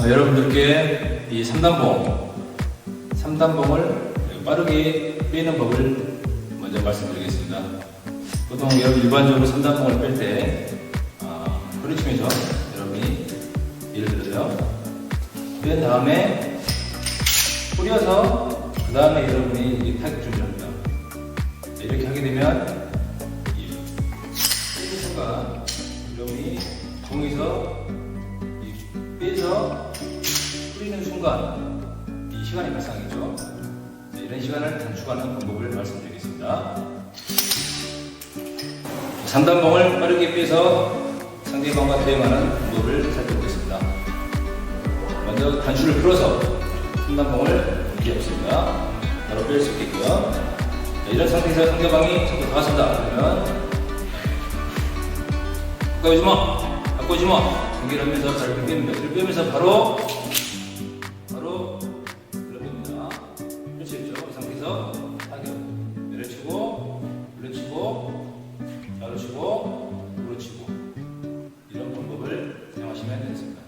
어, 여러분들께 이 3단봉, 3단봉을 빠르게 빼는 법을 먼저 말씀드리겠습니다. 보통 여러분 일반적으로 3단봉을 뺄 때, 아, 허리춤에서 여러분이 예를 들어요. 뺀 다음에 뿌려서 그 다음에 여러분이 이 타격 준비를 합니다. 자, 이렇게 하게 되면 이 빼는 빼서 뿌리는 순간 이 시간이 발생하겠죠. 자, 이런 시간을 단축하는 방법을 말씀드리겠습니다. 3단봉을 빠르게 빼서 상대방과 대응하는 방법을 살펴보겠습니다. 먼저 단추를 풀어서 3단봉을 이렇게 없습니다. 바로 뺄 수 있겠고요. 자, 이런 상태에서 상대방이 자꾸 나갔습니다. 그러면 가까이 오지 마! 꼬집어 연결하면서 발을 빼니다. 발을 빼면서 바로 바로 눌러니다. 그렇죠? 이 상태에서 타격 내려치고 눌러치고 자르치고 눌러치고. 이런 방법을 사용하시면 되겠습니다.